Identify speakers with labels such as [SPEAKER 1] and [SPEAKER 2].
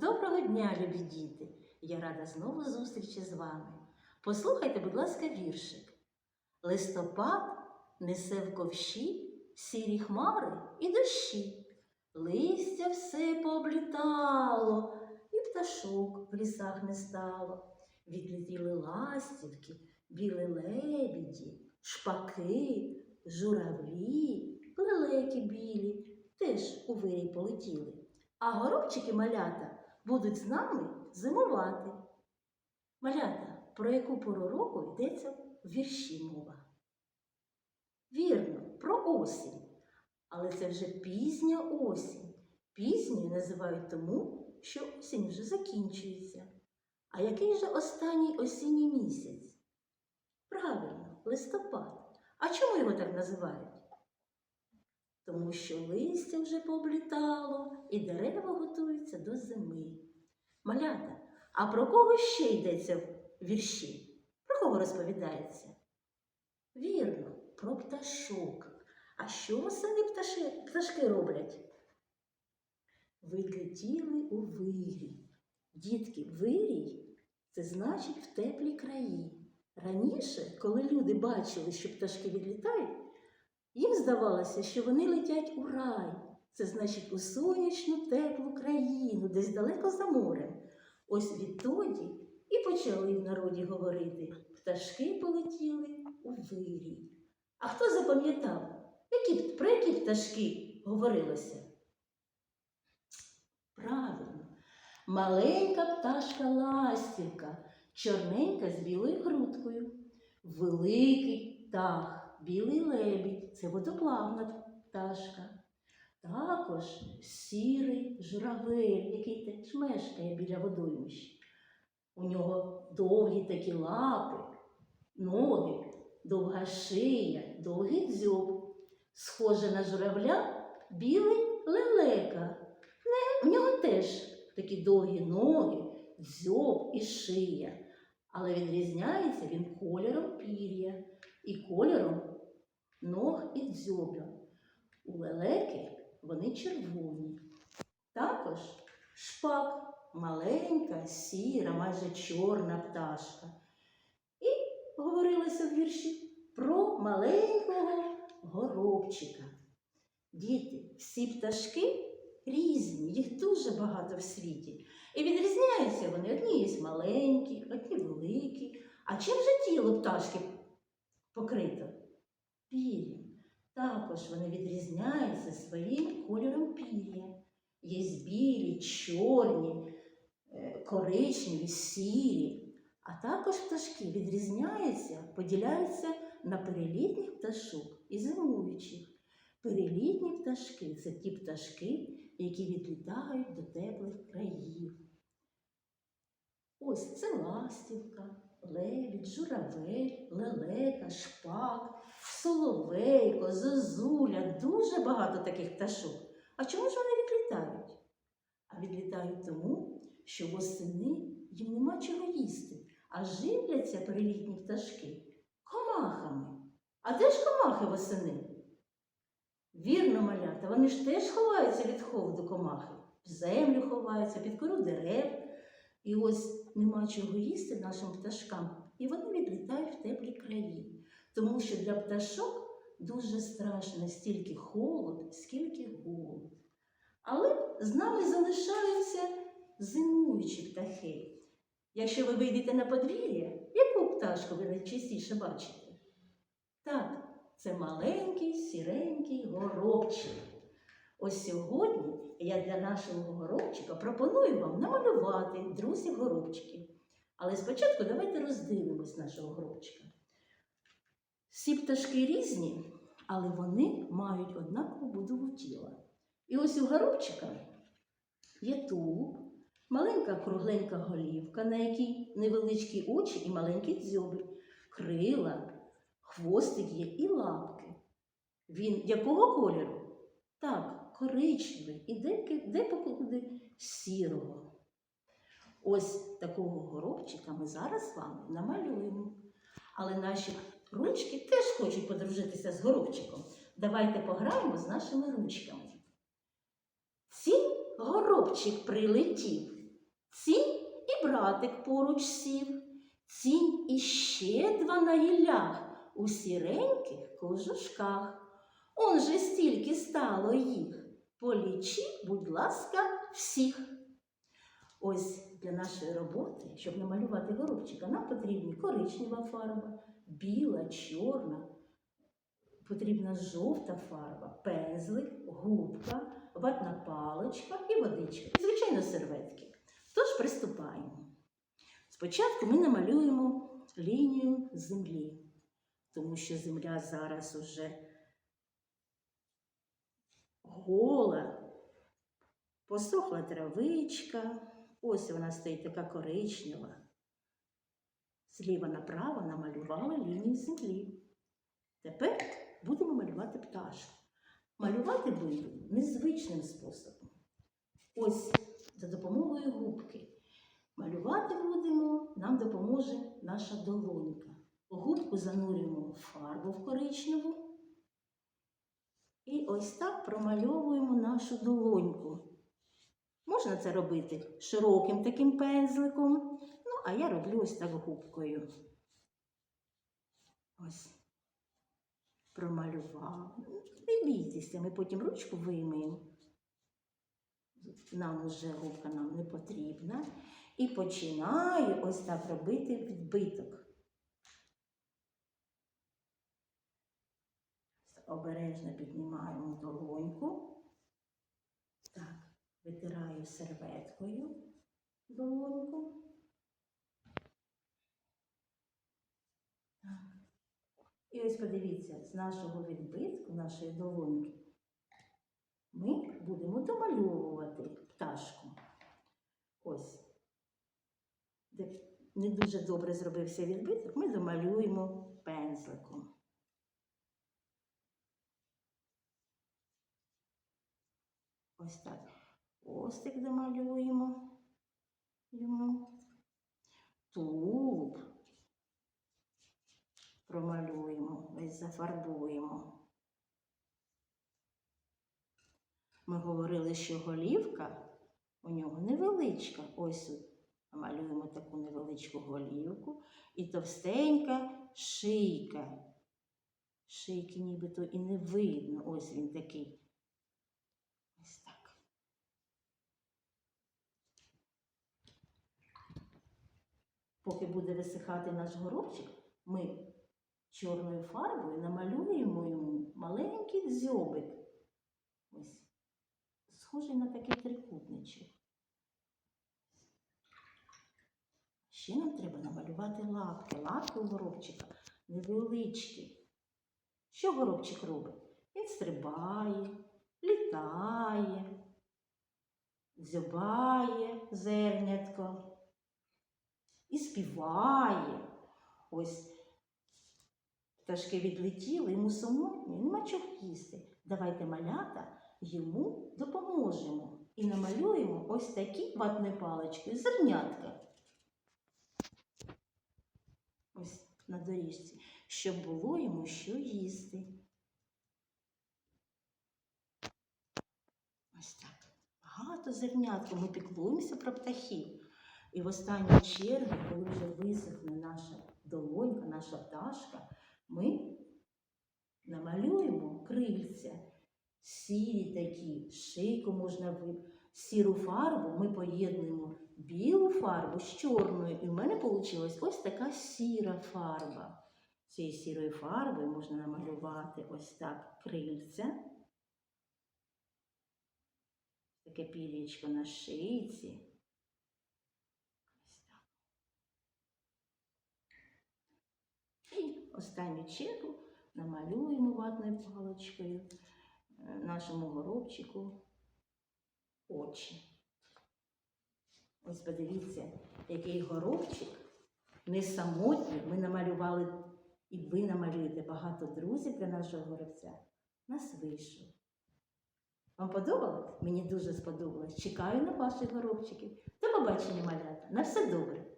[SPEAKER 1] Доброго дня, любі діти! Я рада знову зустрічі з вами. Послухайте, будь ласка, віршик. Листопад несе в ковші сірі хмари і дощі. Листя все пооблітало, і пташок в лісах не стало. Відлетіли ластівки, білі лебіді, шпаки, журавлі, лелеки білі теж у вирій полетіли. А горобчики малята будуть з нами зимувати. Малята, про яку пору року йдеться в вірші мова? Вірно, про осінь. Але це вже пізня осінь. Пізньою називають тому, що осінь вже закінчується. А який же останній осінній місяць? Правильно, листопад. А чому його так називають? Тому що листя вже пооблітало і дерева готуються до зими. Малята, а про кого ще йдеться в вірші? Про кого розповідається? Вірно, про пташок. А що восени пташи, пташки роблять? Відлетіли у вирій. Дітки, вирій це значить в теплі краї. Раніше, коли люди бачили, що пташки відлітають, їм здавалося, що вони летять у рай. Це значить у сонячну теплу країну, десь далеко за морем. Ось відтоді і почали в народі говорити пташки полетіли у вирій. А хто запам'ятав, які, про які пташки говорилося? Правильно, маленька пташка ластівка, чорненька з білою грудкою, великий птах, білий лебідь це водоплавна пташка. Також сірий журавель, який теж мешкає біля водоймища. У нього довгі такі лапи, ноги, довга шия, довгий дзьоб. Схоже на журавля білий лелека. В нього теж такі довгі ноги, дзьоб і шия. Але відрізняється він кольором пір'я і кольором ног і дзьоба. У лелеки вони червоні. Також шпак маленька, сіра, майже чорна пташка. І говорилося в вірші про маленького горобчика. Діти, всі пташки різні, їх дуже багато в світі. І відрізняються вони одні є маленькі, одні великі. А чим же тіло пташки покрито? Пір'ям. Також вони відрізняються своїм кольором пір'я. Є білі, чорні, е, коричневі, сірі. А також пташки відрізняються, поділяються на перелітніх пташок і зимуючих. Перелітні пташки це ті пташки, які відлітають до теплих країв. Ось це ластівка, лебідь, журавель, лелека, шпак, соловейко, зозуля, дуже багато таких пташок. А чому ж вони відлітають? А відлітають тому, що восени їм нема чого їсти, а живляться перелітні пташки комахами. А де ж комахи восени? Вірно, малята, вони ж теж ховаються від холоду комахи, в землю ховаються, під кору дерев. І ось нема чого їсти нашим пташкам, і вони відлітають в теплі краї. Тому що для пташок дуже страшно стільки холод, скільки голод. Але з нами залишаються зимуючі птахи. Якщо ви вийдете на подвір'я, яку пташку ви найчастіше бачите? Так, це маленький сіренький горобчик. Ось сьогодні я для нашого горобчика пропоную вам намалювати друзів горобчиків. Але спочатку давайте роздивимось нашого горобчика. Всі пташки різні, але вони мають однакову будову тіла. І ось у горобчика є тулуб, маленька кругленька голівка, на якій невеличкі очі і маленькі дзьоби, крила, хвостик є і лапки. Він якого кольору? Так, коричневий і декуди сірого. Ось такого горобчика ми зараз з вами намалюємо. Але наші ручки теж хочуть подружитися з горобчиком. Давайте пограємо з нашими ручками. Сім горобчик прилетів, Цінь і братик поруч сів. Цінь іще два на гіллях у сіреньких кожушках. Он же стільки стало їх. Полічіть, будь ласка, всіх. Ось для нашої роботи, щоб намалювати горобчика, нам потрібні коричнева фарба, біла, чорна, потрібна жовта фарба, пензлик, губка, ватна паличка і водичка. І, звичайно, серветки. Тож приступаємо. Спочатку ми намалюємо лінію землі, тому що земля зараз уже гола, посохла травичка, ось вона стоїть така коричнева. Зліва направо намалювали лінію землі. Тепер будемо малювати пташку. Малювати будемо незвичним способом. Ось за допомогою губки. Малювати будемо, нам допоможе наша долонька. Губку занурюємо в фарбу в коричневу. І ось так промальовуємо нашу долоньку. Можна це робити широким таким пензликом, а я роблю ось так губкою. Ось. Промалювала. Не бійтеся, ми потім ручку виймемо. Нам уже губка нам не потрібна. І починаю ось так робити відбиток. Обережно піднімаємо долоньку. Так, витираю серветкою долоньку. І ось подивіться, з нашого відбитку, нашої долоньки, ми будемо домальовувати пташку. Ось. Де не дуже добре зробився відбиток, ми домалюємо пензликом. Ось так. Хвостик домалюємо йому. Тулуб промалюємо, зафарбуємо. Ми говорили, що голівка у нього невеличка. Ось тут намалюємо таку невеличку голівку і товстенька шийка. Шийки нібито і не видно. Ось він такий. Ось так. Поки буде висихати наш горобчик, ми чорною фарбою намалюємо йому маленький дзьобик. Ось, схожий на такий трикутничок. Ще нам треба намалювати лапки. Лапки у горобчика невеличкі. Що горобчик робить? Він стрибає, літає, дзьобає зернятко і співає. Ось пташки відлетіли, йому самотньо, нема чого їсти. Давайте малята йому допоможемо і намалюємо ось такі ватною паличкою зернятка. Ось на доріжці, щоб було йому що їсти. Ось так. Багато зернятка. Ми піклуємося про птахів. І в останню чергу, коли вже висохне наша долонька, наша пташка, ми намалюємо крильця. Сірі такі, шийку можна ви. Сіру фарбу ми поєднуємо білу фарбу з чорною. І в мене вийшла ось така сіра фарба. Цією сірою фарбою можна намалювати ось так крильця. Таке пілічко на шийці. Ось так. І останню чергу намалюємо ватною паличкою е, нашому горобчику очі. Ось подивіться, який горобчик не самотній. Ми намалювали, і ви намалюєте багато друзів для нашого горобця. Нас вийшов. Вам подобалось? Мені дуже сподобалось. Чекаю на ваших горобчиків. До побачення, малята. На все добре.